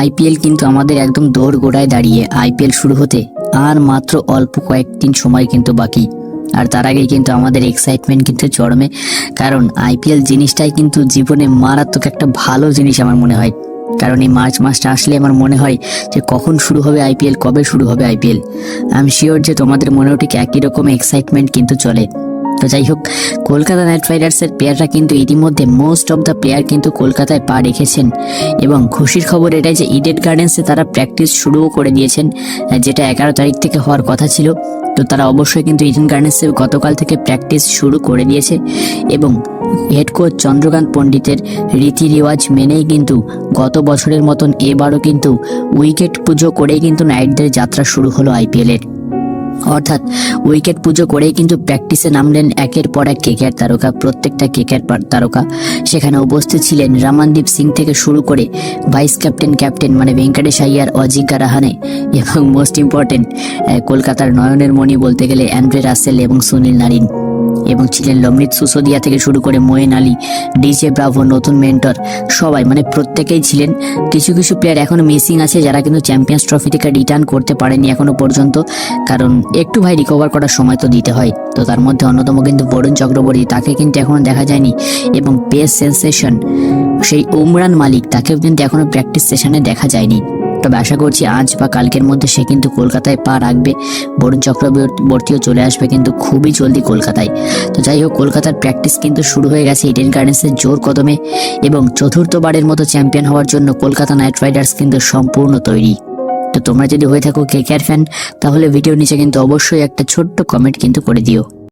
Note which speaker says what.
Speaker 1: IPL কিন্তু আমাদের একদম দৌড় গোড়ায় দাঁড়িয়ে আইপিএল শুরু হতে আর মাত্র অল্প কয়েকদিন সময় কিন্তু বাকি। আর তার আগেই কিন্তু আমাদের এক্সাইটমেন্ট কিন্তু চরমে। কারণ আইপিএল জিনিসটাই কিন্তু জীবনে মারাত্মক একটা ভালো জিনিস আমার মনে হয়। কারণ এই মার্চ মাসটা আসলে আমার মনে হয় যে কখন শুরু হবে আইপিএল, কবে শুরু হবে আইপিএল। আমি শিওর যে তোমাদের মনেও ঠিক একই রকম এক্সাইটমেন্ট কিন্তু চলে। তো যাই হোক, কলকাতা নাইট রাইডার্সের প্লেয়াররা কিন্তু ইতিমধ্যে মোস্ট অফ দ্য প্লেয়ার কিন্তু কলকাতায় পা রেখেছেন। এবং খুশির খবর এটাই যে ইডেন গার্ডেন্সে তারা প্র্যাকটিস শুরুও করে দিয়েছেন, যেটা এগারো তারিখ থেকে হওয়ার কথা ছিল। তো তারা অবশ্যই কিন্তু ইডেন গার্ডেন্সে গতকাল থেকে প্র্যাকটিস শুরু করে দিয়েছে। এবং হেড কোচ চন্দ্রকান্ত পণ্ডিতের রীতি রেওয়াজ মেনেই কিন্তু গত বছরের মতন এবারও কিন্তু উইকেট পুজো করেই কিন্তু নাইটদের যাত্রা শুরু হলো আইপিএলের অর্থাৎ উইকেট পুজো করেই কিন্তু প্র্যাকটিসে নামলেন একের পর এক কেকেআর তারকা, প্রত্যেকটা কেকেআর তারকা। সেখানে উপস্থিত ছিলেন রামানদীপ সিং থেকে শুরু করে ভাইস ক্যাপ্টেন ক্যাপ্টেন মানে ভেঙ্কটেশ আইয়ার অজিঙ্কা রাহানে এবং মোস্ট ইম্পর্টেন্ট কলকাতার নয়নের মণি বলতে গেলে অ্যান্ড্রে রাসেল এবং সুনীল নারিন। এবং ছিলেন লমৃত সুসোদিয়া থেকে শুরু করে মোয়েন আলী ডিজে ব্রাভো, নতুন মেন্টর, সবাই মানে প্রত্যেকেই ছিলেন। কিছু কিছু প্লেয়ার এখনও মিসিং আছে যারা কিন্তু চ্যাম্পিয়ন্স ট্রফি থেকে রিটার্ন করতে পারেনি এখনও পর্যন্ত। কারণ একটু ভাই রিকভার করার সময় তো দিতে হয়। তো তার মধ্যে অন্যতম কিন্তু বরুণ চক্রবর্তী, তাকে কিন্তু এখনও দেখা যায়নি। এবং পেস সেন্সেশন সেই উমরান মালিক, তাকেও কিন্তু এখনও প্র্যাকটিস সেশনে দেখা যায়নি। তবে আশা করছি আজ বা কালকের মধ্যে সে কিন্তু কলকাতায় পা রাখবে। বরুণ চক্রবর্তীও চলে আসবে কিন্তু খুবই জলদি কলকাতায়। তো যাই হোক, কলকাতার প্র্যাকটিস কিন্তু শুরু হয়ে গেছে ইডেন গার্ডেন্সের জোর কদমে এবং চতুর্থবারের মতো চ্যাম্পিয়ন হওয়ার জন্য কলকাতা নাইট রাইডার্স কিন্তু সম্পূর্ণ তৈরি। তো তোমরা যদি হয়ে থাকো কে কেয়ার ফ্যান তাহলে ভিডিওর নিচে কিন্তু অবশ্যই একটা ছোট্ট কমেন্ট কিন্তু করে দিও।